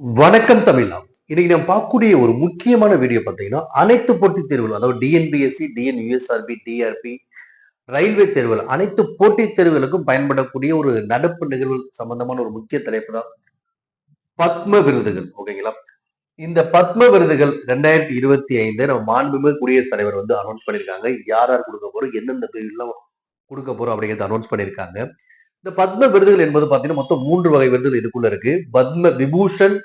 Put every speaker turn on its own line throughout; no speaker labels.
வணக்கம் தமிழா. இன்னைக்கு நம்ம பார்க்கக்கூடிய ஒரு முக்கியமான வீடியோ பார்த்தீங்கன்னா அனைத்து போட்டித் தேர்வுகள் அதாவது TNPSC TN USRB TRB railway தேர்வுகள் அனைத்து போட்டித் தேர்வுகளுக்கும் பயன்படக்கூடிய ஒரு நடப்பு நிகழ்வு சம்பந்தமான ஒரு முக்கிய தலைப்பு தான் பத்ம விருதுகள் ஓகேங்களா? இந்த பத்ம விருதுகள் ரெண்டாயிரத்தி இருபத்தி ஐந்து நம்ம மாண்புமிகு குடியரசுத் தலைவர் வந்து அனௌன்ஸ் பண்ணியிருக்காங்க. யார் யார் கொடுக்க போறோம் எந்தெந்த பிரிவுலாம் கொடுக்க போறோம் அப்படிங்கிறத அனௌன்ஸ் பண்ணியிருக்காங்க. இந்த பத்ம விருதுகள் என்பது பார்த்தீங்கன்னா மொத்தம் மூன்று வகை விருதுகள் இதுக்குள்ள இருக்கு. பத்ம விபூஷன்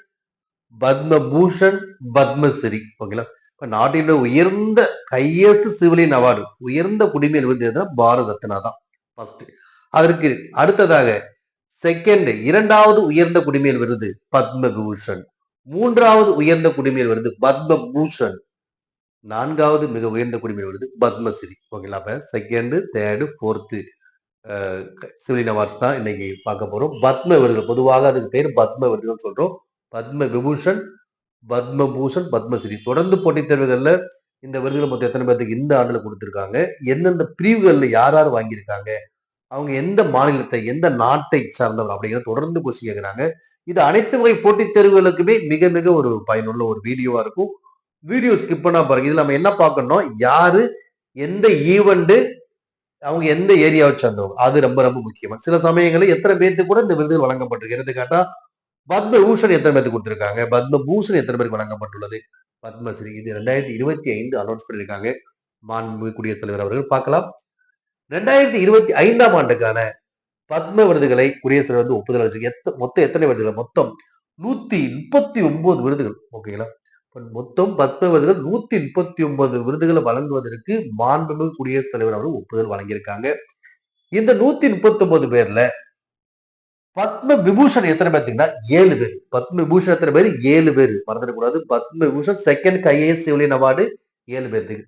பத்ம பூஷன் பத்மஸ்ரீ ஓகேங்களா? இப்ப நாட்டின் உயர்ந்த ஹையஸ்ட் சிவிலியன் அவார்டு உயர்ந்த குடிமையில் விருது எதுனா பாரத ரத்னா தான். ஃபர்ஸ்ட் அதற்கு அடுத்ததாக செகண்ட் இரண்டாவது உயர்ந்த குடிமையில் விருது பத்ம விபூஷன் மூன்றாவது உயர்ந்த குடிமையில் விருது பத்ம பூஷன் நான்காவது மிக உயர்ந்த குடிமையில் விருது பத்மஸ்ரீ ஓகேங்களா? அப்ப second third fourth civilian awards தான் இன்னைக்கு பார்க்க போறோம். பத்ம விருதுகள் பொதுவாக அதுக்கு பேர் பத்ம விருதுகள் சொல்றோம். பத்ம விபூஷன் பத்மபூஷன் பத்மஸ்ரீ. தொடர்ந்து போட்டித் தேர்வுகளில் இந்த விருதுகள் மொத்தம் எத்தனை பேருக்கு இந்த ஆண்டில் கொடுத்துருக்காங்க? எந்தெந்த பிரிவுகளில் யார் யார் வாங்கியிருக்காங்க? அவங்க எந்த மாநிலத்தை எந்த நாட்டை சார்ந்தவர் அப்படிங்கிறத தொடர்ந்து கொஸ்டின் கேட்குறாங்க இது அனைத்து வகை போட்டித் தேர்வுகளுக்குமே மிக மிக ஒரு பயனுள்ள ஒரு வீடியோவா இருக்கும். வீடியோ ஸ்கிப் பண்ணா பாருங்க. இதுல நம்ம என்ன பார்க்கணும் யாரு எந்த ஈவெண்ட்டு அவங்க எந்த ஏரியாவை சேர்ந்தவங்க? அது ரொம்ப ரொம்ப முக்கியமா. சில சமயங்களில் எத்தனை பேர்த்து கூட இந்த விருதுகள் வழங்கப்பட்டிருக்கு? எடுத்துக்காட்டா பத்ம பூஷன் எத்தனை பேருக்கு கொடுத்திருக்காங்க? பத்ம பூஷன் எத்தனை பேருக்கு வழங்கப்பட்டுள்ளது? பத்மஸ்ரீ. இது ரெண்டாயிரத்தி இருபத்தி ஐந்து அனௌன்ஸ் பண்ணியிருக்காங்க. மாண்பு குடியரசுத் தலைவர் அவர்கள். பார்க்கலாம். ரெண்டாயிரத்தி இருபத்தி ஐந்தாம் ஆண்டுக்கான பத்ம விருதுகளை குடியரசுத் தலைவர் வந்து ஒப்புதல் அளிச்சு எத்த மொத்தம் எத்தனை விருதுகள்? மொத்தம் நூத்தி முப்பத்தி ஒன்பது விருதுகள். ஓகேங்களா மொத்தம் பத்ம விருதுகள் நூத்தி முப்பத்தி ஒன்பது விருதுகளை வழங்குவதற்கு மாண்புமிகு குடியரசுத் தலைவர் அவர்கள் ஒப்புதல் வழங்கியிருக்காங்க. இந்த நூத்தி முப்பத்தி ஒன்பது பேர்ல பத்ம விபூஷன் எத்தனை பார்த்தீங்கன்னா ஏழு பேர். பத்ம விபூஷன் எத்தனை பேர்? ஏழு பேர். மறந்துடக்கூடாது. பத்ம விபூஷன் செகண்ட் கைஏஎஸ் சிவிலியன் அவார்டு? ஏழு பேர்த்துக்கு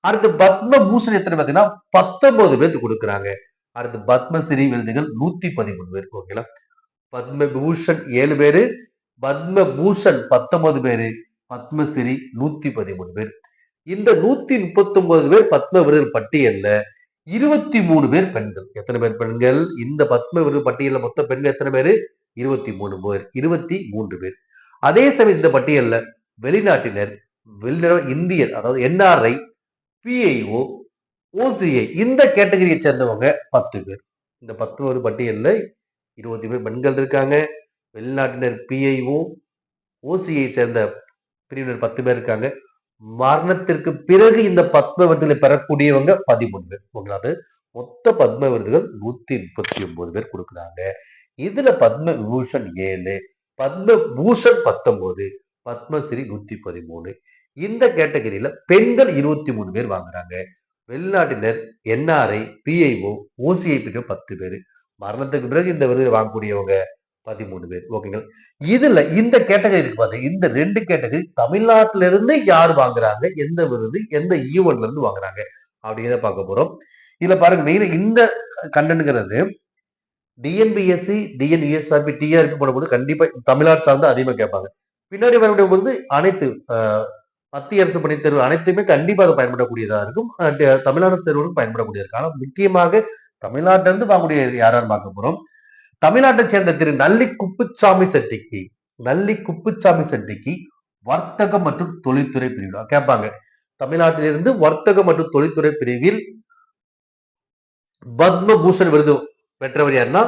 அடுத்து பத்ம பூஷன் எத்தனை பார்த்தீங்கன்னா பத்தொன்பது பேர்த்துக்கு கொடுக்குறாங்க. அடுத்து பத்மஸ்ரீ விருதுகள் நூத்தி பதிமூணு பேர் ஓகேங்களா பத்ம விபூஷன் ஏழு பேரு. பத்ம பூஷன் பத்தொன்பது பேரு. பத்மஸ்ரீ நூத்தி பதிமூணு பேர். இந்த நூத்தி முப்பத்தி ஒன்பது பேர் பத்ம விருது பட்டியல்ல இருபத்தி மூணு பேர் பெண்கள். எத்தனை பேர் பெண்கள்? இந்த பத்ம விருது பட்டியல்ல மொத்த பெண்கள் எத்தனை பேர்? இருபத்தி மூணு பேர். இருபத்தி மூன்று பேர். அதே சமயம் இந்த பட்டியல்ல வெளிநாட்டினர் வெளிநாடு இந்தியர் அதாவது என்ஆர்ஐ பிஐஓ ஓசிஐ இந்த கேட்டகரியை சேர்ந்தவங்க பத்து பேர். இந்த பத்து ஒரு பட்டியல்ல இருபத்தி பேர் பெண்கள் இருக்காங்க. வெளிநாட்டினர் பிஐஓ ஓசிஐ சேர்ந்த பிரிவினர் பத்து பேர் இருக்காங்க. மரணத்திற்கு பிறகு இந்த பத்ம விருதுகளை பெறக்கூடியவங்க பதிமூணு பேர். ஓகேங்களா? மொத்த பத்ம விருதுகள் நூத்தி முப்பத்தி ஒன்பது பேர் கொடுக்குறாங்க. இதுல பத்ம விபூஷன் ஏழு பத்ம பூஷன் பத்தொன்பது பத்மஸ்ரீ நூத்தி பதிமூணு. இந்த கேட்டகரியில பெண்கள் இருபத்தி மூணு பேர் வாங்குறாங்க. வெளிநாட்டினர் என்ஆர்ஐ பிஐஓ ஓசிஐ பிரிவு பத்து பேர். மரணத்துக்கு பிறகு இந்த விருது வாங்கக்கூடியவங்க பதிமூணு பேர். ஓகேங்களா? இதுல இந்த கேட்டகரி இருக்கு பாருங்க இந்த ரெண்டு கேட்டகரி தமிழ்நாட்டில இருந்து யார் வாங்குறாங்க? எந்த விருது? எந்த e ஈவெண்ட்ல இருந்து வாங்குறாங்க? அப்படிங்கிறத பார்க்க போறோம். இதுல பாருங்க மெயினா இந்த கண்டனுங்கிறது டிஎன்பிஎஸ்சி டிஎன் டிஆர்பி போடும்போது கண்டிப்பா தமிழ்நாடு சார்ந்து அதிகமா கேட்பாங்க. பின்னாடி வரக்கூடிய பொழுது அனைத்து மத்திய அரசு பணி தேர்வு அனைத்துமே கண்டிப்பா அது பயன்படக்கூடியதா இருக்கும். தமிழ்நாடு தேர்வுகளும் பயன்படக்கூடியது ஆனால் முக்கியமாக தமிழ்நாட்டில இருந்து வாங்கக்கூடிய யாராரு பார்க்க போறோம்? தமிழ்நாட்டை சேர்ந்த திரு நல்லி குப்புச்சாமி செட்டிக்கு நல்லி குப்புச்சாமி செட்டிக்கு வர்த்தகம் மற்றும் தொழில்துறை பிரிவு. கேட்பாங்க தமிழ்நாட்டிலிருந்து வர்த்தகம் மற்றும் தொழில்துறை பிரிவில் பத்மபூஷன் விருது பெற்றவர் யாருன்னா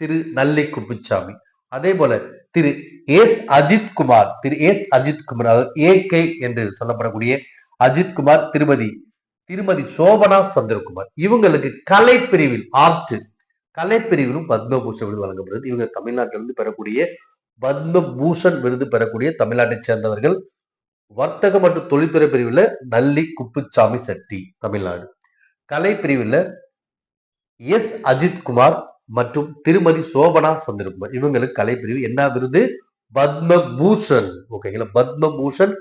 திரு நல்லி குப்புச்சாமி. அதே போல திரு எஸ் அஜித் குமார் திரு எஸ் அஜித் குமார் அதாவது ஏ கே என்று சொல்லப்படக்கூடிய அஜித் குமார் திருமதி திருமதி சோபனா சந்திரகுமார். இவங்களுக்கு கலை பிரிவில் ஆர்ட் கலைப்பிரிவிலும் பத்மபூஷன் விருது வழங்கப்படுது இவங்க தமிழ்நாட்டிலிருந்து பெறக்கூடிய பத்மபூஷன் விருது பெறக்கூடிய தமிழ்நாட்டை சேர்ந்தவர்கள். வர்த்தக மற்றும் தொழில்துறை பிரிவில் நல்லி குப்புச்சாமி செட்டி தமிழ்நாடு. கலை பிரிவில் எஸ். அஜித் குமார் மற்றும் திருமதி சோபனா சந்திரகுமார். இவங்களுக்கு கலைப்பிரிவு. என்ன விருது? பத்மபூஷன். ஓகேங்களா பத்மபூஷன்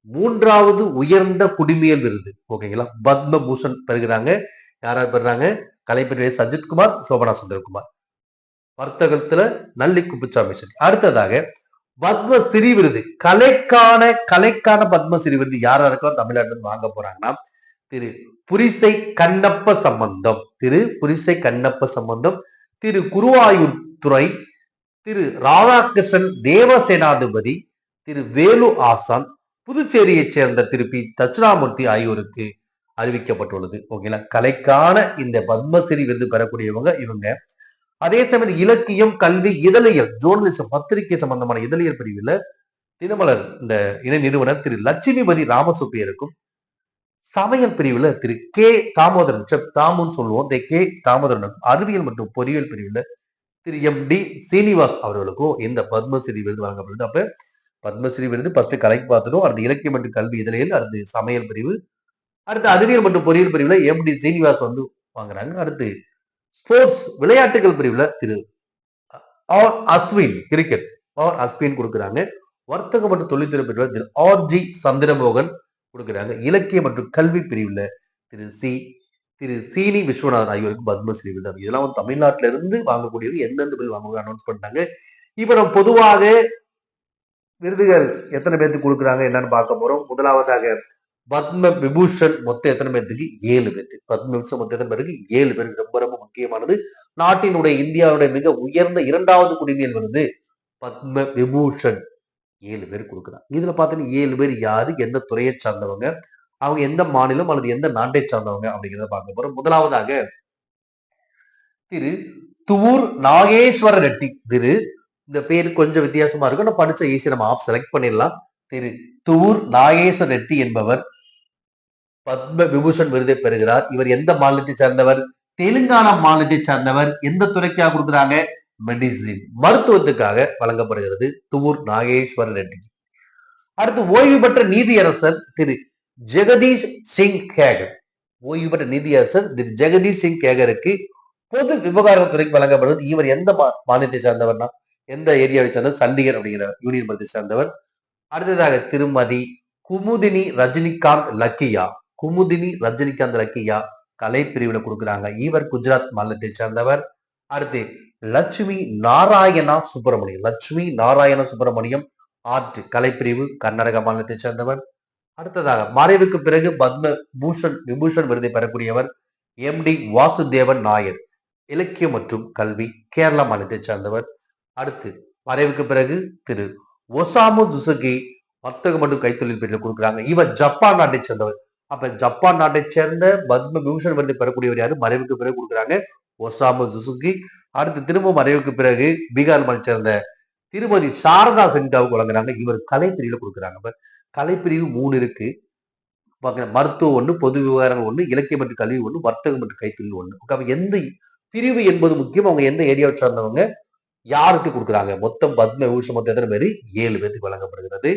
மூன்றாவது உயர்ந்த குடிமியல் விருது. ஓகேங்களா பத்மபூஷன் பெறுகிறாங்க. யார் யார் கலைப்பிரிவு எஸ் சஜித்குமார் சோபனா சுந்தரகுமார். வர்த்தகத்துல நல்லி குப்புச்சாமி செட்டி. அடுத்ததாக பத்மஸ்ரீ விருது. கலைக்கான கலைக்கான பத்மஸ்ரீ விருது யாரா இருக்கோ தமிழ்நாட்டில் வாங்க போறாங்கன்னா திரு புரிசை கண்ணப்ப சம்பந்தம். திரு புரிசை கண்ணப்ப சம்பந்தம். திரு குருவாயூர் துறை. திரு ராதாகிருஷ்ணன் தேவசேனாதிபதி. திரு வேலு ஆசான். புதுச்சேரியைச் சேர்ந்த திரு பி. தட்சிணாமூர்த்தி ஆகியோருக்கு அறிவிக்கப்பட்டுள்ளது. ஓகேங்களா கலைக்கான இந்த பத்மஸ்ரீ விருது பெறக்கூடியவங்க இவங்க. அதே சமயம் இலக்கியம் கல்வி இதழியல் ஜோர்னலிசம் பத்திரிகை சம்பந்தமான இதழியல் பிரிவில் தினமலர் இந்த இணை நிறுவனர் திரு லட்சுமிபதி ராமசுப்பியருக்கும் சமையல் பிரிவுல திரு கே தாமோதரன் செப் தாமுன்னு சொல்லுவோம் இந்த கே தாமோதரனுக்கும் அறிவியல் மற்றும் பொறியியல் பிரிவுல திரு எம் டி சீனிவாஸ் அவர்களுக்கும் இந்த பத்மஸ்ரீ விருது வழங்கப்படுது. அப்ப பத்மஸ்ரீ விருது ஃபர்ஸ்ட் கலைக்கு பார்த்துடும் அடுத்து இலக்கியம் மற்றும் கல்வி இதழியல் அடுத்து சமையல் பிரிவு அடுத்து அறிவியல் மற்றும் பொறியியல் பிரிவுல எம் டி சீனிவாஸ் வந்து வாங்குறாங்க. அடுத்து ஸ்போர்ட்ஸ் விளையாட்டுகள் பிரிவுல Thiru R Ashwin cricket. R Ashwin கொடுக்குறாங்க. வர்த்தக மற்றும் தொழில்துறை பிரிவுல திரு ஆர் ஜி சந்திரமோகன் கொடுக்குறாங்க. இலக்கிய மற்றும் கல்வி பிரிவுல திரு சி திரு சீனி விஸ்வநாதன் ஆகியோருக்கு பத்மஸ்ரீ விருது. இதெல்லாம் வந்து தமிழ்நாட்டில இருந்து வாங்கக்கூடியவர் எந்தெந்த பிரிவு வாங்க அனௌன்ஸ் பண்ணிட்டாங்க. இப்ப நம்ம பொதுவாக விருதுகள் எத்தனை பேர்த்துக்கு கொடுக்குறாங்க என்னன்னு பார்க்க போறோம். முதலாவதாக பத்ம விபூஷன் மொத்தம் எத்தனை பேர்த்துக்கு? ஏழு பேர்த்து. பத்ம விபூஷன் மொத்தம் எத்தனை பேருக்கு? ஏழு பேருக்கு. ரொம்ப ரொம்ப முக்கியமானது. நாட்டினுடைய இந்தியாவுடைய மிக உயர்ந்த இரண்டாவது குடிமையல் விருது பத்ம விபூஷன். ஏழு பேர் கொடுக்குறாங்க. இதுல பார்த்தீங்கன்னா ஏழு பேர் யாரு? எந்த துறையை சார்ந்தவங்க? அவங்க எந்த மாநிலம் அல்லது எந்த நாட்டை சார்ந்தவங்க? அப்படிங்கிறத பார்க்க போறோம். முதலாவதாக திரு துவூர் நாகேஸ்வர ரெட்டி. திரு இந்த பேர் கொஞ்சம் வித்தியாசமா இருக்கும். நான் படிச்ச ஈஸி நம்ம ஆப் செலக்ட் பண்ணிடலாம். திரு துவூர் நாகேஸ்வர ரெட்டி என்பவர் பத்ம விபூஷன் விருதை பெறுகிறார். இவர் எந்த மாநிலத்தை சார்ந்தவர்? தெலுங்கானா மாநிலத்தை சார்ந்தவர். எந்த துறைக்காக கொடுக்குறாங்க? மெடிசின் மருத்துவத்துக்காக வழங்கப்படுகிறது. துவூர் நாகேஸ்வர ரெட்டி. அடுத்து ஓய்வு பெற்ற நீதியரசர் திரு ஜெகதீஷ் சிங் கேகர். ஓய்வு பெற்ற நீதியரசர் திரு ஜெகதீஷ் சிங் கேகருக்கு பொது விவகாரத்துறைக்கு வழங்கப்படுவது இவர் எந்த மா- மாநிலத்தை சார்ந்தவர்னா? எந்த ஏரியாவை சார்ந்தவர்? சண்டிகர் அப்படிங்கிற யூனியன் பிரதேசத்தை சார்ந்தவர். அடுத்ததாக திருமதி குமுதினி ரஜினிகாந்த் லக்கியா. குமுதினி ரஜினிகாந்த் ரக்கியா கலை பிரிவுல கொடுக்குறாங்க. இவர் குஜராத் மாநிலத்தை சேர்ந்தவர். அடுத்து லட்சுமி நாராயணா சுப்பிரமணியம். லட்சுமி நாராயண சுப்பிரமணியம் ஆர்ட் கலைப்பிரிவு கர்நாடக மாநிலத்தை சேர்ந்தவர். அடுத்ததாக மறைவுக்கு பிறகு பத்ம பூஷன் விபூஷன் விருதை பெறக்கூடியவர் எம் டி வாசுதேவன் நாயர் இலக்கியம் மற்றும் கல்வி கேரளா மாநிலத்தை சேர்ந்தவர். அடுத்து மறைவுக்கு பிறகு திரு ஒசாமு ஜுசுகி வர்த்தகம் மற்றும் கைத்தொழில் பிரிவில் கொடுக்குறாங்க. இவர் ஜப்பான் நாட்டை சேர்ந்தவர். அப்ப ஜப்பான் நாட்டை சேர்ந்த பத்ம விபூஷன் விருது பெறக்கூடியவர் யாரு? மறைவுக்கு பிறகு கொடுக்குறாங்க. Osamu Suzuki. அடுத்து திரும்ப மறைவுக்கு பிறகு பீகார் மாநிலத்தை சேர்ந்த திருமதி சாரதா சின்ஹாவுக்கு வழங்குறாங்க. இவர் கலைப்பிரிவுல கொடுக்குறாங்க. இப்ப கலைப்பிரிவு மூணு இருக்கு. மருத்துவம் ஒன்று பொது விவகாரங்கள் ஒன்று இலக்கியம் மற்றும் கல்வி ஒன்று வர்த்தகம் மற்றும் கைத்தொழில் ஒன்று Okay, எந்த பிரிவு என்பது முக்கியம். அவங்க எந்த ஏரியாவை சார்ந்தவங்க? யாருக்கு கொடுக்குறாங்க? மொத்தம் பத்ம விபூஷன் மொத்தம் எத்தனை பேர்? ஏழு பேருக்கு வழங்கப்படுகிறது.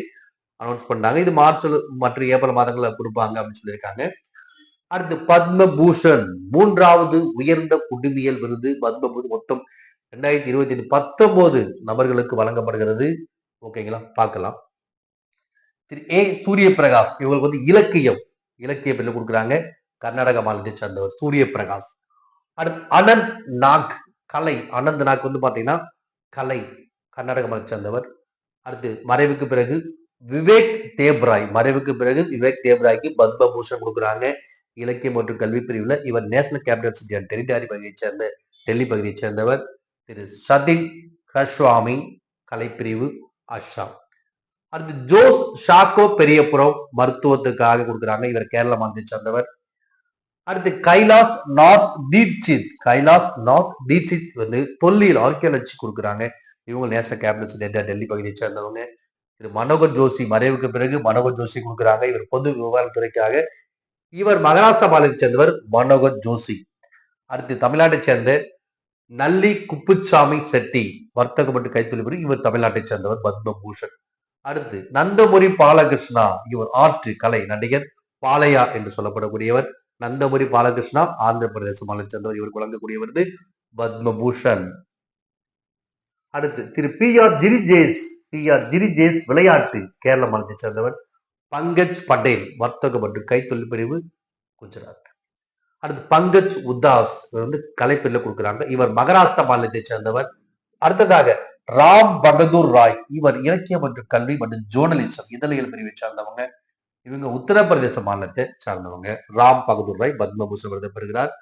அனௌன்ஸ் பண்ணாங்க இது மார்ச் மற்றும் ஏப்ரல் மாதங்களில் கொடுப்பாங்க அப்படின்னு சொல்லியிருக்காங்க. அடுத்து பத்மபூஷன் மூன்றாவது உயர்ந்த குடிமியல் விருது. பத்மபூஷன் மொத்தம் ரெண்டாயிரத்தி இருபத்தி ஐந்து பத்தொன்பது நபர்களுக்கு வழங்கப்படுகிறது. ஓகேங்களா பார்க்கலாம். திரு ஏ சூரிய பிரகாஷ் இவங்களுக்கு வந்து இலக்கியம். இலக்கிய பிள்ளை கொடுக்குறாங்க. கர்நாடக மாநிலத்தை சேர்ந்தவர் சூரிய பிரகாஷ் அடுத்து அனந்த் நாக். கலை. அனந்த் நாக் வந்து பாத்தீங்கன்னா கலை. கர்நாடக மாநிலத்தை சேர்ந்தவர். அடுத்து மறைவுக்கு பிறகு விவேக் தேவ்ராய் மறைவுக்கு பிறகு விவேக் தேப்ராய்க்கு பத்ம பூஷன் கொடுக்குறாங்க. இலக்கியம் மற்றும் கல்வி பிரிவுல இவர் national capital city and territory பகுதியைச் சேர்ந்த டெல்லி பகுதியைச் சேர்ந்தவர் திரு சதின் கஷ்வாமி கலைப்பிரிவு அஸ்ஸாம் அடுத்து ஜோஸ் ஷாக்கோ பெரியபுரம் மருத்துவத்துக்காக கொடுக்குறாங்க. இவர் கேரள மாநிலத்தை சேர்ந்தவர். அடுத்து கைலாஸ் நார்த் தீட்சித் கைலாஸ் நார்த் தீட்சித் வந்து தொல்லியல் ஆர்கியாலஜி கொடுக்குறாங்க. இவங்க நேஷனல் கேபிட்டல் சிட்டி டெல்லி பகுதியை சேர்ந்தவங்க. இது மனோகர் ஜோஷி மறைவுக்கு பிறகு மனோகர் ஜோஷி கொடுக்குறாங்க. இவர் பொது விவகாரத்துறைக்காக இவர் மகாராஷ்டிரா மாநிலத்தை சேர்ந்தவர் மனோகர் ஜோஷி. அடுத்து தமிழ்நாட்டை சேர்ந்த நல்லி குப்புச்சாமி செட்டி. வர்த்தகம் மற்றும் கைத்தொழில் பிரிவு இவர் தமிழ்நாட்டை சேர்ந்தவர் பத்மபூஷன். அடுத்து நந்தமுரி பாலகிருஷ்ணா இவர் ஆர்ட் கலை நடிகர் பாலையா என்று சொல்லப்படக்கூடியவர். நந்தமுரி பாலகிருஷ்ணா ஆந்திர பிரதேச மாநிலத்தை சேர்ந்தவர். இவர் வழங்கக்கூடியவர் பத்மபூஷன். அடுத்து Thiru P R Sreejesh D R Sreejesh விளையாட்டு கேரள மாநிலத்தை சேர்ந்தவர் பங்கஜ் பட்டேல் வர்த்தக மற்றும் கைத்தொழில் பிரிவு குஜராத். அடுத்து பங்கஜ் உத்தாஸ் வந்து கலைப்பிரிவில் கொடுக்குறாங்க. இவர் மகாராஷ்டிரா மாநிலத்தை சேர்ந்தவர். அடுத்ததாக ராம் பகதூர் ராய். இவர் இலக்கியம் மற்றும் கல்வி மற்றும் ஜோர்னலிசம் இதழியல் பிரிவை சார்ந்தவங்க. இவங்க உத்தரப்பிரதேச மாநிலத்தை சார்ந்தவங்க. ராம் பகதூர் ராய் பத்மபூஷன் விருது பெறுகிறார்.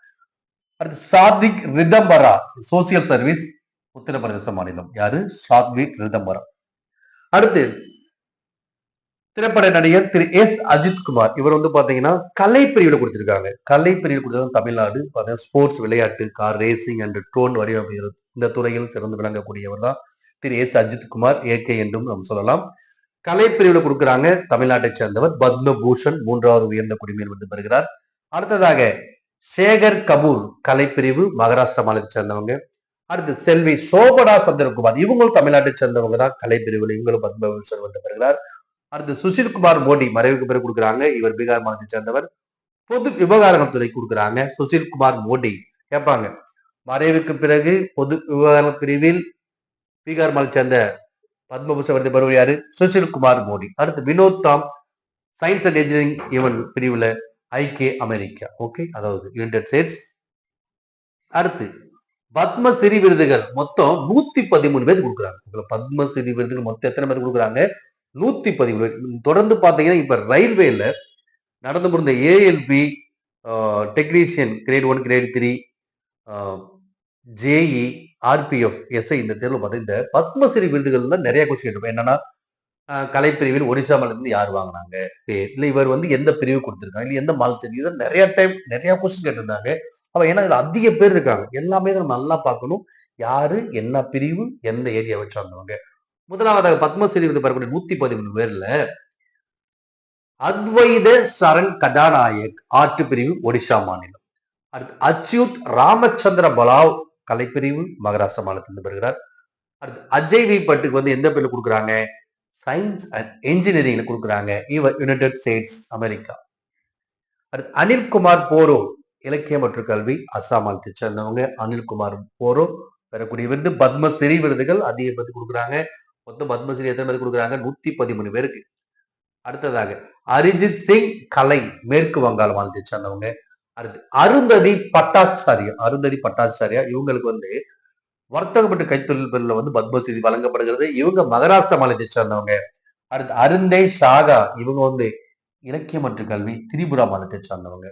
அடுத்து சாத்விக் ரிதம்பரா சோசியல் சர்வீஸ் உத்தரப்பிரதேச மாநிலம். யாரு? சாத்விக் ரிதம்பரம் அடுத்து திரைப்பட நடிகர் திரு எஸ் அஜித் குமார். இவர் வந்து பாத்தீங்கன்னா கலை பிரிவில் கொடுத்திருக்காங்க. கலை பிரிவில் கொடுத்தது தமிழ்நாடு ஸ்போர்ட்ஸ் விளையாட்டு கார் ரேசிங் அண்ட் ட்ரோன் வடிவமைக்கிறது இந்த துறையில் சிறந்து விளங்கக்கூடியவர் தான் Thiru S Ajith Kumar A K என்றும் நம்ம சொல்லலாம். கலை பிரிவில் கொடுக்குறாங்க தமிழ்நாட்டை சேர்ந்தவர் பத்மபூஷன் மூன்றாவது உயர்ந்த குடிமையில் வந்து பெறுகிறார். அடுத்ததாக சேகர் கபூர் கலைப்பிரிவு மகாராஷ்டிரா மாநிலத்தை சேர்ந்தவங்க. அடுத்து செல்வி சோபடா சந்திரகுமார். இவங்களும் தமிழ்நாட்டை சேர்ந்தவங்க தான். கலைப்பிரிவில் இவங்களும் பத்மபூஷன் வந்து பெறுகிறார் அடுத்து சுஷில்குமார் மோடி மறைவுக்கு பிறகு கொடுக்குறாங்க. இவர் பீகார் மாநிலத்தை சேர்ந்தவர். பொது விவகாரங்கள் துறை கொடுக்குறாங்க. சுஷில்குமார் மோடி கேட்பாங்க. மறைவுக்கு பிறகு பொது விவகார பிரிவில் பீகார் மாநிலத்தை சேர்ந்த பத்மபூஷன் விருது பெறுவர் யாரு? சுஷில்குமார் மோடி. அடுத்து வினோத் தாம் சயின்ஸ் அண்ட் இன்ஜினியரிங் இவன் பிரிவுல ஐக்கிய அமெரிக்கா. ஓகே அதாவது யுனைடெட் ஸ்டேட்ஸ். அடுத்து பத்மஸ்ரீ விருதுகள் மொத்தம் நூத்தி பதிமூணு பேர் கொடுக்குறாங்க. பத்மஸ்ரீ விருதுகள் மொத்தம் எத்தனை பேர் கொடுக்குறாங்க? நூத்தி பதிமூணு தொடர்ந்து பாத்தீங்கன்னா இப்ப ரயில்வேல நடந்து முடிந்த ALP technician grade one grade three JE RPF SI இந்த தேர்வில் பார்த்தா இந்த பத்மஸ்ரீ விருதுகள் தான் நிறைய கொஸ்டின் கேட்டிருப்போம். என்னன்னா கலைப்பிரிவில் ஒடிசா மாநிலத்திலிருந்து யார் வாங்கினாங்க? இல்லை இவர் வந்து எந்த பிரிவு கொடுத்துருக்காங்க? இல்லை எந்த மாநிலத்தில் இதை நிறைய டைம் நிறைய கொஸ்டின் கேட்டிருந்தாங்க. அப்ப ஏன்னா இதுல அதிக பேர் இருக்காங்க. எல்லாமே நம்ம நல்லா பார்க்கணும். யாரு என்ன பிரிவு எந்த ஏரியாவை சார்ந்தவங்க. முதலாவதாக பத்மஸ்ரீ விருது பெறக்கூடிய நூத்தி பதிமூணு பேர்ல அத்வைத சரண் கதாநாயக் ஆற்று பிரிவு ஒடிசா மாநிலம். அடுத்து அச்சுத் ராமச்சந்திர பலாவ் கலைப்பிரிவு மகாராஷ்டிரா மாநிலத்திலிருந்து பெறுகிறார் அடுத்து அஜய் வி பட்டுக்கு வந்து எந்த பேர்ல கொடுக்குறாங்க? சயின்ஸ் அண்ட் இன்ஜினியரிங்ல கொடுக்குறாங்க. இவர் யுனைடெட் ஸ்டேட்ஸ் அமெரிக்கா அடுத்து அனில்குமார் போரோ இலக்கியம் மற்றும் கல்வி அஸ்ஸாம் மாநிலத்தை சேர்ந்தவங்க அனில்குமார் போரோ பெறக்கூடிய விருது பத்மஸ்ரீ விருதுகள் அதிக பேருக்கு கொடுக்குறாங்க. மொத்தம் பத்மஸ்ரீ எத்தனை பதி கொடுக்குறாங்க? நூத்தி பதிமூணு பேருக்கு. அடுத்ததாக அரிஜித் சிங் கலை மேற்கு வங்காள மாநிலத்தை சேர்ந்தவங்க. அடுத்து அருந்ததி பட்டாச்சாரியா அருந்ததி பட்டாச்சாரியா இவங்களுக்கு வந்து வர்த்தகம் மற்றும் கைத்தொழில் பிரிவில் வந்து பத்மஸ்ரீ வழங்கப்படுகிறது. இவங்க மகாராஷ்டிரா மாநிலத்தை சேர்ந்தவங்க. அடுத்து அருந்தே ஷாகா இவங்க வந்து இலக்கியம் மற்றும் கல்வி திரிபுரா மாநிலத்தை சார்ந்தவங்க.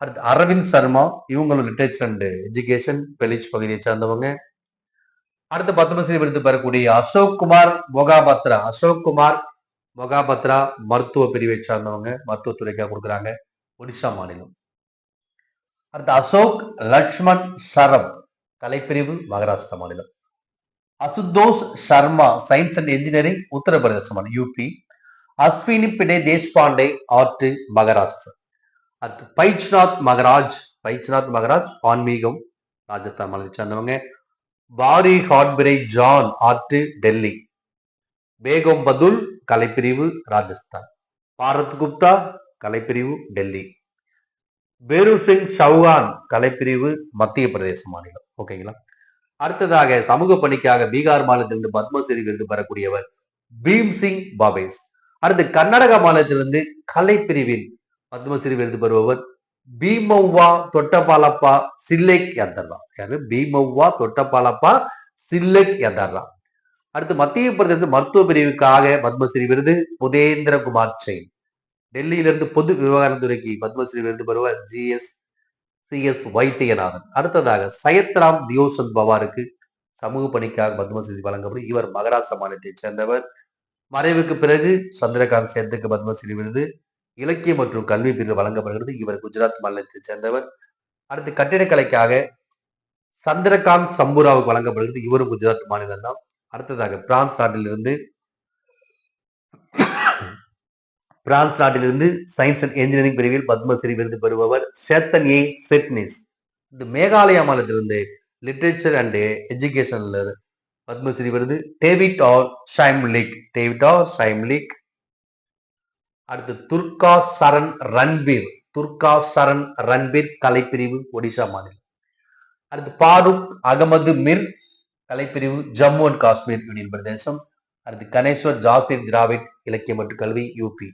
அடுத்து அரவிந்த் சர்மா இவங்களும் லிட்ரேச்சர் அண்ட் எஜுகேஷன் பெலிச் பகுதியை சார்ந்தவங்க. அடுத்து பத்மஸ்ரீ விருது பெறக்கூடிய அசோக் குமார் மொகாபத்ரா. அசோக் குமார் மொகாபத்ரா மருத்துவ பிரிவை சார்ந்தவங்க மருத்துவத்துறைக்காக கொடுக்குறாங்க ஒடிசா மாநிலம். அடுத்து அசோக் லக்ஷ்மண் சரப் கலைப்பிரிவு மகாராஷ்டிரா மாநிலம். Ashutosh Sharma science and engineering Uttar Pradesh மாநிலம் யூபி அஸ்வினி பிடே தேஷ்பாண்டே ஆர்ட் மகாராஷ்டிரா. அட் பைச்நாத் மகராஜ் பைச்நாத் மகராஜ் ஆன்மீகம் ராஜஸ்தான் மாநிலத்தை சேர்ந்தவங்க. Barry Godfrey John art Delhi. Begum Batool கலைப்பிரிவு Rajasthan. Bharat Gupta கலைப்பிரிவு டெல்லி. பேரு சிங் சௌகான் கலைப்பிரிவு மத்திய பிரதேச மாநிலம். ஓகேங்களா? அடுத்ததாக சமூக பணிக்காக பீகார் மாநிலத்திலிருந்து பத்மஸ்ரீ விருது பெறக்கூடியவர் பீம் சிங் பாபேஸ். அடுத்து கர்நாடக மாநிலத்திலிருந்து கலைப்பிரிவின் பத்மஸ்ரீ விருது பெறுபவர் பீமௌவா தொட்டபாலப்பா சில்லைக் யந்தர்லா யாரு? பீமௌவா தொட்டபாலப்பா சில்லைக் யந்தர்லா அடுத்து மத்திய பிரதேச மருத்துவ பிரிவுக்காக பத்மஸ்ரீ விருது புதேந்திரகுமார் செயின் டெல்லியிலிருந்து பொது விவகாரத்துறைக்கு பத்மஸ்ரீ விருது பெறுவர் G S C S Vaidyanathan. அடுத்ததாக சயத்ராம் தியோசன் பவாருக்கு சமூக பணிக்காக பத்மஸ்ரீ வழங்கப்படும் இவர் மகாராஷ்டிரா மாநிலத்தைச் சேர்ந்தவர். மறைவுக்கு பிறகு சந்திரகாந்த் சேத்துக்கு பத்மஸ்ரீ விருது இலக்கியம் மற்றும் கல்வி பிரிவு வழங்கப்படுகிறது. இவர் குஜராத் மாநிலத்தைச் சேர்ந்தவர். அடுத்து கட்டிடக்கலைக்காக சந்திரகாந்த் சம்பூராவுக்கு வழங்கப்படுகிறது. இவரும் குஜராத் மாநிலம் தான் அடுத்ததாக பிரான்ஸ் நாட்டிலிருந்து பிரான்ஸ் நாட்டிலிருந்து சயின்ஸ் அண்ட் என்ஜினியரிங் பிரிவில் பத்மஸ்ரீ விருது பெறுபவர் சேத்தன் ஏ. செட்னிஸ் இந்த மேகாலயா மாநிலத்திலிருந்து லிட்ரேச்சர் அண்ட் எஜுகேஷன்ல பத்மஸ்ரீ விருது. David R Syiemlieh David R Syiemlieh. அடுத்து துர்கா சரண் ரன்பீர். துர்கா சரண் ரன்பீர் கலைப்பிரிவு ஒடிசா மாநிலம். அடுத்து பாருக் அகமது மிர் கலைப்பிரிவு ஜம்மு அண்ட் காஷ்மீர் யூனியன் பிரதேசம். அடுத்து கணேஸ்வர் ஜாசிர் திராவிட் இலக்கியம் மற்றும் கல்வி யூபி.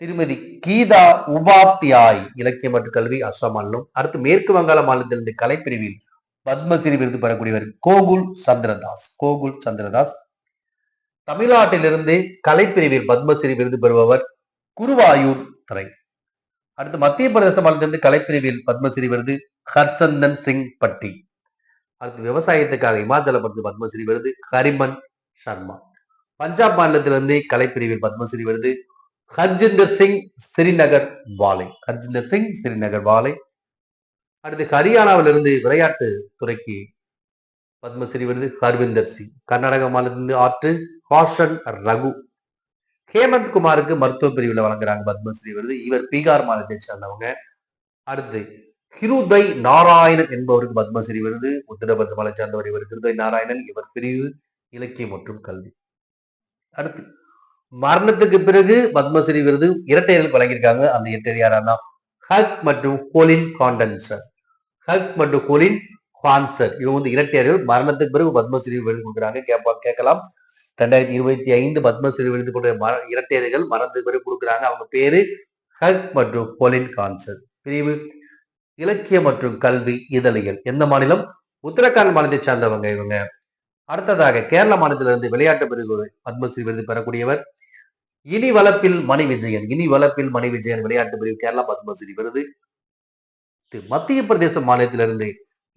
திருமதி கீதா உபாத்தியாய் இலக்கியம் மற்றும் கல்வி அஸ்ஸாம் மாநிலம். அடுத்து மேற்கு வங்காள மாநிலத்திலிருந்து கலைப்பிரிவில் பத்மஸ்ரீ விருது பெறக்கூடியவர் கோகுல் சந்திரதாஸ். கோகுல் சந்திரதாஸ் தமிழ்நாட்டிலிருந்து கலைப்பிரிவில் பத்மஸ்ரீ விருது பெறுபவர் குருவாயூர் துறை அடுத்து மத்திய பிரதேச மாநிலத்திலிருந்து கலைப்பிரிவில் பத்மஸ்ரீ விருது ஹர்சந்தன் சிங் பட்டி. அடுத்து விவசாயத்துக்காக இமாச்சல பிரதேச பத்மஸ்ரீ விருது கரிமன் சர்மா. பஞ்சாப் மாநிலத்திலிருந்து கலைப்பிரிவில் பத்மஸ்ரீ விருது ஹர்ஜிந்தர் சிங் ஸ்ரீநகர் வாலை. ஹர்ஜிந்தர் சிங் ஸ்ரீநகர் வாலை. அடுத்து ஹரியானாவிலிருந்து விளையாட்டு துறைக்கு பத்மஸ்ரீ விருது ஹர்விந்தர் சிங். கர்நாடக மாநிலத்திலிருந்து ஆற்று ஹாஷன் ரகு. ஹேமந்த் குமாருக்கு மருத்துவ பிரிவில் வழங்குறாங்க பத்மஸ்ரீ விருது. இவர் பீகார் மாநிலத்தை சேர்ந்தவங்க. அடுத்து ஹிருதய் நாராயணன் என்பவருக்கு பத்மஸ்ரீ விருது. உத்தரப்பிரதேச மாநிலத்தை சேர்ந்தவர் இவர் ஹிருதய் நாராயணன். இவர் பிரிவு இலக்கியம் மற்றும் கல்வி. அடுத்து மரணத்துக்கு பிறகு பத்மஸ்ரீ விருது. இரட்டையர்களுக்கு வழங்கியிருக்காங்க. அந்த இரட்டையர் யாரானா ஹக் மற்றும் ஹோலின் காண்டன்சர். ஹக் மற்றும் ஹோலின் கான்சர். இவங்க வந்து இரட்டையர்கள். மரணத்துக்கு பிறகு பத்மஸ்ரீ விருது கொடுக்குறாங்க. கேட்பா கேட்கலாம். ரெண்டாயிரத்தி இருபத்தி ஐந்து பத்மஸ்ரீ விருது போன்ற மர இரட்டையர்கள் மறந்து பிறகு கொடுக்குறாங்க. அவங்க பேரு ஹக் மற்றும் கொலின் கான்சர். பிரிவு இலக்கியம் மற்றும் கல்வி இதழியல். எந்த மாநிலம்? உத்தரகாண்ட் மாநிலத்தை சார்ந்தவங்க இவங்க. அடுத்ததாக கேரள மாநிலத்திலிருந்து விளையாட்டு பிரிவு பத்மஸ்ரீ விருது பெறக்கூடியவர் இனி வளப்பில் மணி விஜயன். இனி வளப்பில் மணி விஜயன் விளையாட்டு பிரிவு கேரளா பத்மஸ்ரீ விருது. மத்திய பிரதேச மாநிலத்திலிருந்து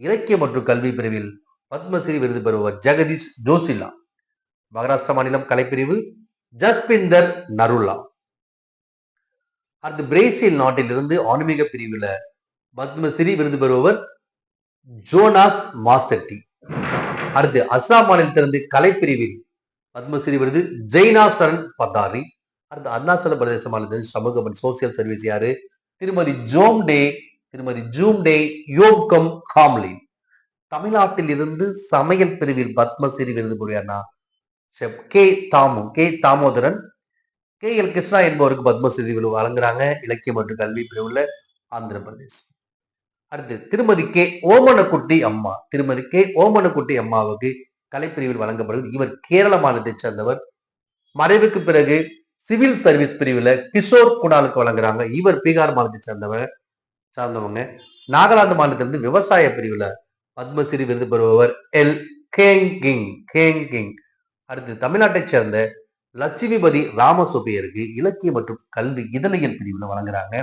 இலக்கியம் மற்றும் கல்வி பிரிவில் பத்மஸ்ரீ விருது பெறுவர் ஜெகதீஷ் ஜோசிலா மகாராஷ்டிரா மாநிலம் கலைப்பிரிவு. ஜஸ்பிந்தர் நருலா அடுத்து பிரேசில் நாட்டிலிருந்து ஆன்மீக பிரிவில் பத்மஸ்ரீ விருது பெறுபவர் ஜோனாஸ் மாசெட்டி. அடுத்து அஸ்ஸாம் மாநிலத்திலிருந்து கலைப்பிரிவில் பத்மஸ்ரீ விருது ஜெய்னா சரண் பதாரி. அடுத்து அருணாச்சல பிரதேச மாநிலத்தில் சமூக மற்றும் சோசியல் சர்வீஸ் யாரு? திருமதி ஜோம் டே திருமதி ஜூம் டே யோகம் காம்லின் தமிழ்நாட்டில் இருந்து சமையல் பிரிவில் பத்மஸ்ரீ விருது பெறுவார்னா K Damu K Damodaran K L Krishna என்பவருக்கு பத்மஸ்ரீ விழு வழங்குறாங்க. இலக்கியம் மற்றும் கல்வி பிரிவுல ஆந்திர பிரதேசம் அடுத்து திருமதி கே ஓமனக்குட்டி அம்மா. திருமதி கே ஓமனக்குட்டி அம்மாவுக்கு கலைப்பிரிவில் வழங்கப்படுகிறது இவர் கேரள மாநிலத்தை சேர்ந்தவர். மறைவுக்கு பிறகு சிவில் சர்வீஸ் பிரிவுல கிஷோர் குணாலுக்கு வழங்குறாங்க. இவர் பீகார் மாநிலத்தை சேர்ந்தவர் சார்ந்தவங்க. நாகாலாந்து மாநிலத்திலிருந்து விவசாய பிரிவுல பத்மஸ்ரீ விருது பெறுபவர் எல் கேங் கிங் கேங் கிங் அடுத்து தமிழ்நாட்டைச் சேர்ந்த லட்சுமிபதி ராமசோபியருக்கு இலக்கியம் மற்றும் கல்வி இதழியல் பிரிவுல வழங்குறாங்க.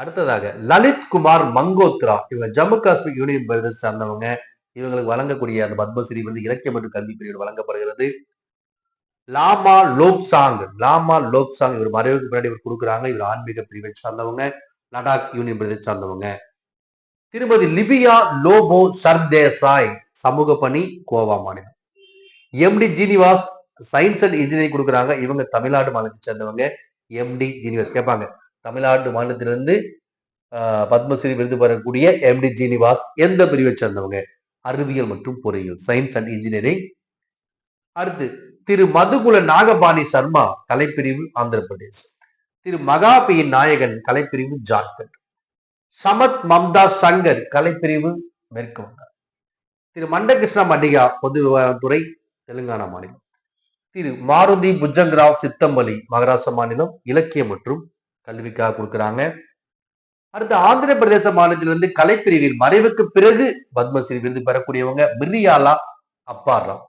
அடுத்ததாக லலித் குமார் மங்கோத்ரா இவங்க ஜம்மு காஷ்மீர் யூனியன் பிரதேச சார்ந்தவங்க. இவங்களுக்கு வழங்கக்கூடிய அந்த பத்மஸ்ரீ வந்து இலக்கியம் மற்றும் கல்வி பிரிவில் வழங்கப்படுகிறது. லாமா லோக்சாங் லாமா லோக்சாங் இவர் மறைவுக்கு பின்னாடி இவர் கொடுக்குறாங்க. இவர் ஆன்மீக பிரிவை சார்ந்தவங்க லடாக் யூனியன் பிரதேச சார்ந்தவங்க. திருமதி லிபியா லோபோ சர்தேசாய் சமூக பணி கோவா மாநிலம். MD Srinivas science and engineering கொடுக்குறாங்க. இவங்க தமிழ்நாடு மாநிலத்தை சேர்ந்தவங்க. எம்டி ஜீனிவாஸ் கேட்பாங்க தமிழ்நாடு மாநிலத்திலிருந்து ஆஹ், பத்மஸ்ரீ விருது பெறக்கூடிய எம்டி ஜீனிவாஸ் எந்த பிரிவை சேர்ந்தவங்க? அறிவியல் மற்றும் பொறியியல் சயின்ஸ் அண்ட் இன்ஜினியரிங் அடுத்து திரு மதுகுல நாகபாணி சர்மா கலைப்பிரிவு ஆந்திர பிரதேசம் திரு மகாபியின் நாயகன் கலைப்பிரிவு ஜார்க்கண்ட். சமத் மம்தா சங்கர் கலைப்பிரிவு மேற்கு வங்காளம் திரு மண்டகிருஷ்ணா மண்டிகா பொது விவகாரத்துறை தெலுங்கானா மாநிலம். திரு மாருதி புஜங்கராவ் சித்தம்பலி மகாராஷ்டிரா மாநிலம் இலக்கியம் மற்றும் கல்விக்காக கொடுக்குறாங்க. அடுத்து ஆந்திர பிரதேச மாநிலத்திலிருந்து கலைப்பிரிவில் மறைவுக்கு பிறகு பத்மஸ்ரீ விருது பெறக்கூடியவங்க மிரியாலா அப்பாராம்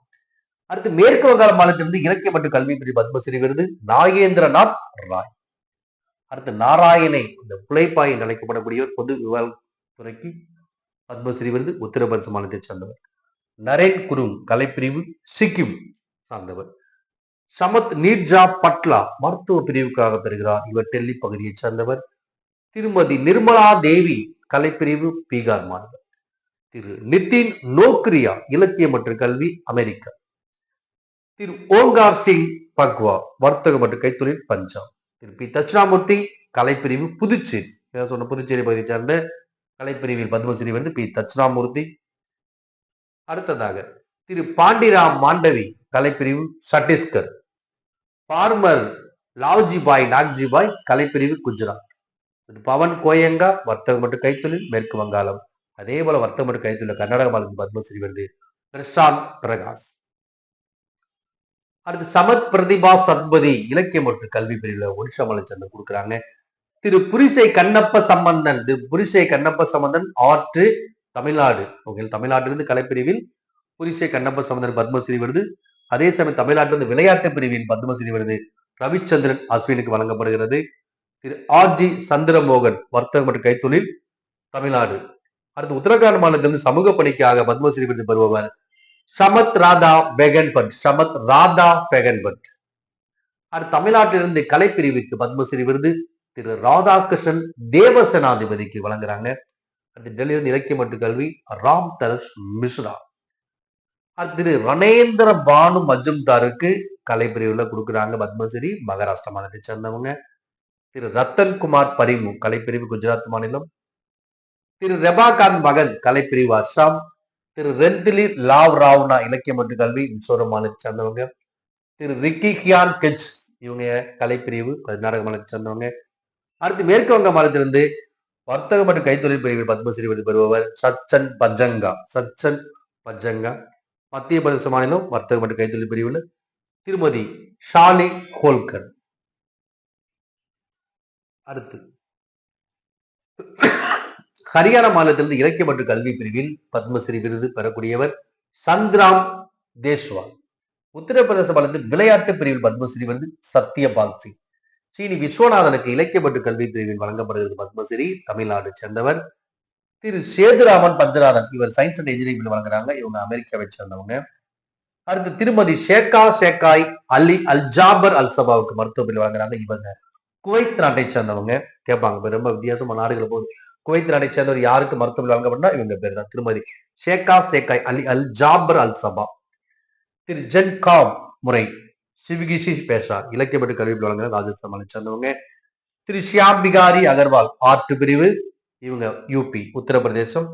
அடுத்து மேற்கு வங்காள மாநிலத்திலிருந்து இலக்கியம் மற்றும் கல்வி பிரிவு பத்மஸ்ரீ விருது நாகேந்திரநாத் ராய். அடுத்து நாராயணை இந்த புலைப்பாய் என்று அழைக்கப்படக்கூடியவர் பொது விவகாரத்துறைக்கு பத்மஸ்ரீ விருது உத்தரப்பிரதேச மாநிலத்தை சேர்ந்தவர். நரேன் குருங் கலைப்பிரிவு சிக்கிம் சார்ந்தவர். சமத் நீர்ஜா பட்லா மருத்துவ பிரிவுக்காக பெறுகிறார். இவர் டெல்லி பகுதியைச் சேர்ந்தவர். திருமதி நிர்மலா தேவி கலைப்பிரிவு பீகார் மாநிலம். திரு நிதின் நோக்ரியா இலக்கியம் மற்றும் கல்வி அமெரிக்கா. திரு ஓங்கார் சிங் பக்வா வர்த்தகம் மற்றும் கைத்தொழில் பஞ்சாப். திரு பி தட்சிணாமூர்த்தி கலைப்பிரிவு புதுச்சேரி. சொன்ன புதுச்சேரி பகுதியை சேர்ந்த கலைப்பிரிவில் பத்மஸ்ரீ வந்து பி தட்சிணாமூர்த்தி அடுத்ததாக திரு பாண்டிராம் மாண்டவி கலைப்பிரிவு சட்டீஸ்கர் பார்மர் லாவ்ஜிபாய் நாக்ஜிபாய் கலைப்பிரிவு குஜராத். பவன் கோயங்கா வர்த்தகம் மற்றும் கைத்தொழில் மேற்கு வங்காளம். அதே போல வர்த்தகம் மற்றும் கைத்தொழில் கர்நாடக மாநிலம் பத்மஸ்ரீ விருது பிரசாந்த் பிரகாஷ். அடுத்து சமத் பிரதிபா சத்பதி இலக்கியம் மற்றும் கல்வி பிரிவுல ஒடிஷா மாநில கொடுக்குறாங்க. திரு புரிசை கண்ணப்ப சம்பந்தன் திரு புரிசை கண்ணப்ப சம்பந்தன் ஆற்று தமிழ்நாடு. ஓகே தமிழ்நாட்டிலிருந்து கலைப்பிரிவில் புரிசே கண்ணப்ப சம்பந்தன் பத்மஸ்ரீ விருது. அதே சமயம் தமிழ்நாட்டிலிருந்து விளையாட்டு பிரிவின் பத்மஸ்ரீ விருது ரவிச்சந்திரன் அஸ்வினுக்கு வழங்கப்படுகிறது. திரு ஆர் ஜி சந்திரமோகன் வர்த்தகம் மற்றும் கைத்தொழில் தமிழ்நாடு. அடுத்து உத்தரகாண்ட் மாநிலத்திலிருந்து சமூக பணிக்காக பத்மஸ்ரீ விருது பெறுபவர் சமத் ராதா பெகன்பட் சமத் ராதா பெகன்பட் அடுத்து தமிழ்நாட்டிலிருந்து கலைப்பிரிவுக்கு பத்மஸ்ரீ விருது திரு ராதாகிருஷ்ணன் தேவசேனாதிபதிக்கு வழங்குறாங்க. அடுத்து டெல்லியிலிருந்து இலக்கியம் மற்றும் கல்வி ராம் தரஸ் மிஸ்ரா. திரு ரணேந்திர பானு மஜும்தாருக்கு கலைப்பிரிவுல கொடுக்குறாங்க பத்மஸ்ரீ மகாராஷ்டிரா மாநிலத்தை சேர்ந்தவங்க. திரு ரத்தன் குமார் பரிமு கலைப்பிரிவு குஜராத் மாநிலம். திரு ரெபாகான் மகன் கலைப்பிரிவு அஸ்ஸாம். திரு ரெந்திலி லாவ் ராவ்னா இலக்கியம் மற்றும் கல்வி மிசோரம் மாநிலத்தை சேர்ந்தவங்க. திரு ரிக்கி கியான் கெச் இவங்க கலைப்பிரிவு கர்நாடக மாநிலத்தை சேர்ந்தவங்க. அடுத்து மேற்கு வங்க மாநிலத்திலிருந்து வர்த்தக மற்றும் கைத்தொழில் பிரிவில் பத்மஸ்ரீ விருது பெறுபவர் சச்சன் பஜங்கா சச்சன் பஜங்கா மத்திய பிரதேச மாநிலம் வர்த்தக மற்றும் கைத்தொழில் பிரிவில் திருமதி ஷாலி ஹோல்கர். அடுத்து. ஹரியானா மாநிலத்திலிருந்து இலக்கிய மற்றும் கல்வி பிரிவில் பத்மஸ்ரீ விருது பெறக்கூடியவர் சந்திராம் தேஷ்வால். உத்தரப்பிரதேச மாநிலத்தில் விளையாட்டு பிரிவில் பத்மஸ்ரீ விருது சத்யபால் சிங். சீனி விஸ்வநாதனுக்கு இலக்கியப்பட்டு கல்வி பிரிவில் வழங்கப்படுகிறது பத்மஸ்ரீ தமிழ்நாடு சேர்ந்தவர். திரு. சேதுராமன் பஞ்சநாதன் இவர் சயின்ஸ் அண்ட் இன்ஜினியரிங் வழங்குறாங்க. இவங்க அமெரிக்காவை சேர்ந்தவங்க. அடுத்து திருமதி ஷேகா ஷேகாய் அலி அல் ஜாபர் அல் சபாவுக்கு மருத்துவ பிரிவு வழங்குறாங்க. இவங்க குவைத் நாட்டை சேர்ந்தவங்க. கேட்பாங்க. ரொம்ப வித்தியாசமான நாடுகள் போது குவைத் நாட்டை சேர்ந்தவர் யாருக்கு மருத்துவ வழங்கப்பட்டா இவங்க பேர் தான் Thirumathi Sheikha Sheikha Ali Al Jaber Al Sabah. Thiru. Gen காம் முறை சிவிகிஷி பேஷா இலக்கிய மற்றும் கல்வி பிரிவு ராஜஸ்தான் மாநிலத்தை சேர்ந்தவங்க. திரு ஷியாம் பிகாரி அகர்வால் ஆர்ட் பிரிவு இவங்க யூபி உத்தரப்பிரதேசம்.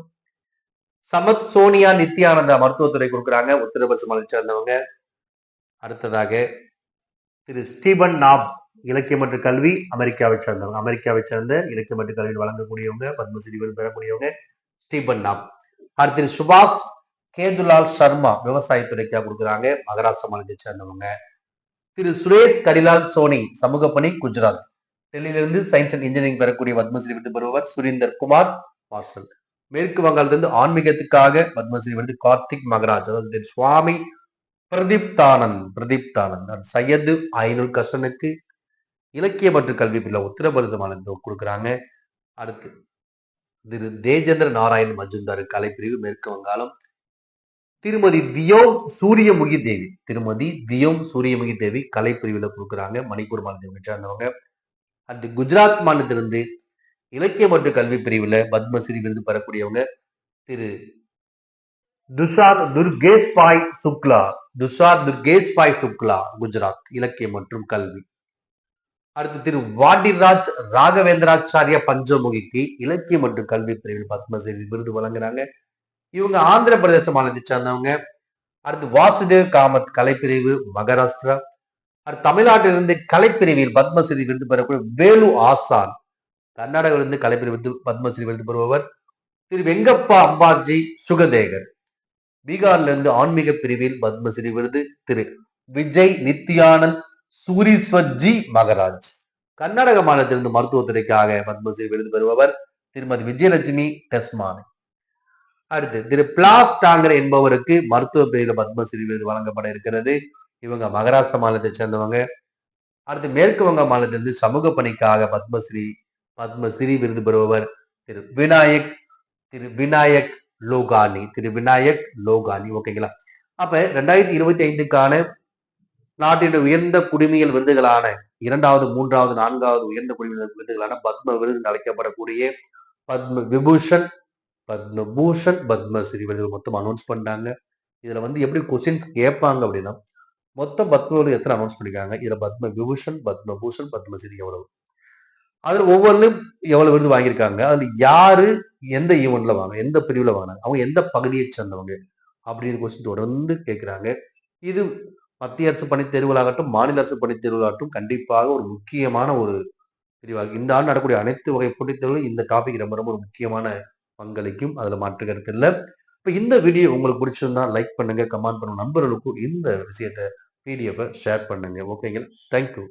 சமத் சோனியா நித்யானந்தா மருத்துவத்துறை கொடுக்குறாங்க உத்தரப்பிரதேச மாநிலம் சேர்ந்தவங்க. அடுத்ததாக திரு ஸ்டீபன் நாப் இலக்கியம் மற்றும் கல்வி அமெரிக்காவை சேர்ந்தவங்க. அமெரிக்காவை சேர்ந்த இலக்கியம் மற்றும் கல்வி வழங்கக்கூடியவங்க பத்மஸ்ரீ விருது பெறக்கூடியவங்க ஸ்டீபன் நாப். அடுத்து சுபாஷ் கேதுலால் சர்மா விவசாயத்துறைக்காக கொடுக்குறாங்க மகாராஷ்டிரா மாநிலத்தை சேர்ந்தவங்க. திரு சுரேஷ் கரிலால் சோனி சமூக பணி குஜராத். டெல்லியிலிருந்து சயின்ஸ் அண்ட் இன்ஜினியரிங் பெறக்கூடிய பத்மஸ்ரீ விருது பெறுபவர் சுரீந்தர் குமார் வாசல் மேற்கு வங்காளத்திலிருந்து ஆன்மீகத்துக்காக பத்மஸ்ரீ விருது கார்த்திக் மகராஜ் அதாவது சுவாமி பிரதீப்தானந்த் பிரதீப்தானந்த் சையது ஐநூல் கசனுக்கு இலக்கிய மற்றும் கல்வி பிள்ளை உத்தரப்பிரதேச கொடுக்குறாங்க. அடுத்து திரு தேஜேந்திர நாராயண் மஜுந்தார் கலைப்பிரிவு மேற்கு வங்காளம். திருமதி தியோம் சூரியமுகி தேவி. திருமதி தியோம் சூரியமுகி தேவி கலைப்பிரிவில் கொடுக்குறாங்க. மணிப்பூர் மாநிலத்தை சேர்ந்தவங்க அடுத்து குஜராத் மாநிலத்திலிருந்து இலக்கிய மற்றும் கல்வி பிரிவில் பத்மஸ்ரீ விருது பெறக்கூடியவங்க திரு துஷார் துர்கேஷ் பாய் சுக்லா. துஷார் துர்கேஷ் பாய் சுக்லா குஜராத் இலக்கியம் மற்றும் கல்வி. அடுத்து திரு வாண்டிராஜ் ராகவேந்திராச்சாரிய பஞ்சமுகிக்கு இலக்கியம் மற்றும் கல்வி பிரிவில் பத்மஸ்ரீ விருது வழங்குறாங்க. இவங்க ஆந்திர பிரதேச மாநிலத்தை சேர்ந்தவங்க. அடுத்து வாசுதேவ் காமத் கலைப்பிரிவு மகாராஷ்டிரா. அடுத்து தமிழ்நாட்டிலிருந்து கலைப்பிரிவில் பத்மஸ்ரீ விருது பெறக்கூடிய வேலு ஆசான். கர்நாடகாவிலிருந்து கலைப்பிரிவு விருது பத்மஸ்ரீ விருது பெறுபவர். திரு வெங்கப்பா அம்பாஜி சுகதேகர். பீகார்ல இருந்து ஆன்மீக பிரிவில் பத்மஸ்ரீ விருது திரு விஜய் நித்யானந்த் சூரீஸ்வர்ஜி மகராஜ். கர்நாடக மாநிலத்திலிருந்து மருத்துவத்துறைக்காக பத்மஸ்ரீ விருது பெறுபவர். திருமதி விஜயலட்சுமி டெஸ்மானி. அடுத்து திரு பிளாஸ் டாங்கர் என்பவருக்கு மருத்துவ பிரிவில் பத்மஸ்ரீ விருது வழங்கப்பட இருக்கிறது. இவங்க மகாராஷ்டிரா மாநிலத்தை சேர்ந்தவங்க. அடுத்து மேற்கு வங்க மாநிலத்திலிருந்து சமூக பணிக்காக பத்மஸ்ரீ பத்மஸ்ரீ விருது பெறுபவர் திரு விநாயக் திரு விநாயக் லோகானி திரு விநாயக் லோகானி. ஓகேங்களா அப்ப ரெண்டாயிரத்தி இருபத்தி ஐந்துக்கான நாட்டின் உயர்ந்த குடிமையல் விருதுகளான இரண்டாவது மூன்றாவது நான்காவது உயர்ந்த குடிமையல் விருதுகளான பத்ம விருது அழைக்கப்படக்கூடிய பத்ம விபூஷன் பத்மபூஷன் பத்மஸ்ரீ விருது மொத்தம் அனௌன்ஸ் பண்ணாங்க இதுல வந்து எப்படி கொஸ்டின்ஸ் கேட்பாங்க அப்படின்னா மொத்தம் பத்ம விருது எத்தனை அனௌன்ஸ் பண்ணிருக்காங்க? இதுல பத்ம விபூஷன் பத்மபூஷன் பத்மஸ்ரீ எவ்வளவு? அதுல ஒவ்வொன்றும் எவ்வளவு விருது வாங்கியிருக்காங்க? அதுல யாரு எந்த ஈவெண்ட்ல வாங்க எந்த பிரிவுல வாங்கினாங்க அவங்க எந்த பகுதியை சேர்ந்தவங்க அப்படிங்கிற கொஸ்டின் தொடர்ந்து கேட்கிறாங்க. இது மத்திய அரசு பணி தேர்வுகளாகட்டும் மாநில அரசு பணித் தேர்வுகளாகட்டும் கண்டிப்பாக ஒரு முக்கியமான ஒரு பிரிவாக இந்த ஆண்டு நடக்கக்கூடிய அனைத்து வகை போட்டித் தேர்வுகளும் இந்த டாபிக் ரொம்ப ரொம்ப ஒரு முக்கியமான பங்களிக்கும். அதில் மாற்று கருத்து இல்லை. இப்போ இந்த வீடியோ உங்களுக்கு பிடிச்சிருந்தா லைக் பண்ணுங்க. கமெண்ட் பண்ணுங்க. நண்பர்களுக்கும் இந்த விஷயத்த பிடிஎஃப் ஷேர் பண்ணுங்க. ஓகேங்களா தேங்க்யூ